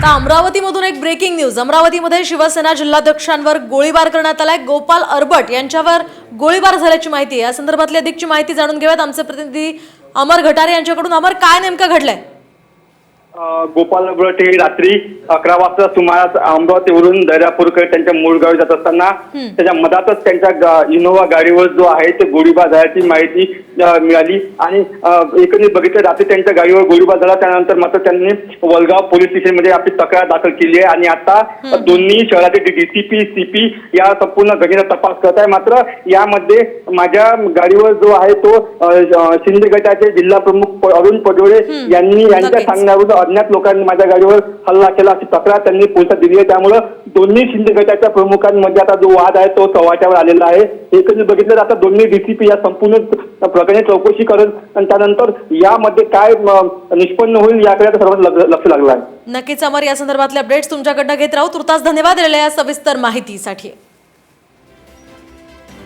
आता अमरावतीमधून एक breaking news अमरावतीमध्ये शिवसेना जिल्हाध्यक्षांवर गोळीबार करण्यात आलाय. गोपाल अरबट यांच्यावर गोळीबार झाल्याची माहिती या संदर्भातली अधिकची माहिती जाणून घेऊयात. आमचे प्रतिनिधी अमर घटारे यांच्याकडून. अमर काय नेमकं घडलंय? अ, गोपाल ब्रट हे रात्री अकरा वाजता सुमारास अमरावतीवरून दर्यापूरकडे त्यांच्या मूळ गावी जात असताना त्याच्या मधातच त्यांच्या इनोव्हा गाडीवर जो आहे ते गोळीबार झाल्याची माहिती मिळाली. आणि एकंदरीत बघितलं रात्री त्यांच्या गाडीवर गोळीबार झाला त्यानंतर मात्र त्यांनी वलगाव पोलीस स्टेशनमध्ये आपली तक्रार दाखल केली आहे. आणि आता दोन्ही शहराचे डीसीपी सीपी या संपूर्ण घटनेचा तपास करत आहे. मात्र यामध्ये माझ्या गाडीवर जो आहे तो शिंदे गटाचे जिल्हा प्रमुख अरुण पडोळे यांनी यांच्या नक्कीच. अज्ञात लोकांनी माझ्या गाडीवर हल्ला केला अशी तक्रार त्यांनी पोलिसात दिली आहे. त्यामुळं दोन्ही शिंदे गटाच्या प्रमुखांमध्ये आता जो वाद आहे तो चव्हाट्यावर आलेला आहे. एकंदरीत बघितलं तर आता दोन्ही डीसीपी या संपूर्ण प्रकरणी चौकशी करत आणि त्यानंतर यामध्ये काय निष्पन्न होईल याकडे आता सर्वांचं लक्ष लक्ष लागलं आहे. नक्कीच अमर या संदर्भातले अपडेट्स तुमच्याकडनं घेत राहू. तुर्तास धन्यवाद दिलेल्या या सविस्तर माहितीसाठी.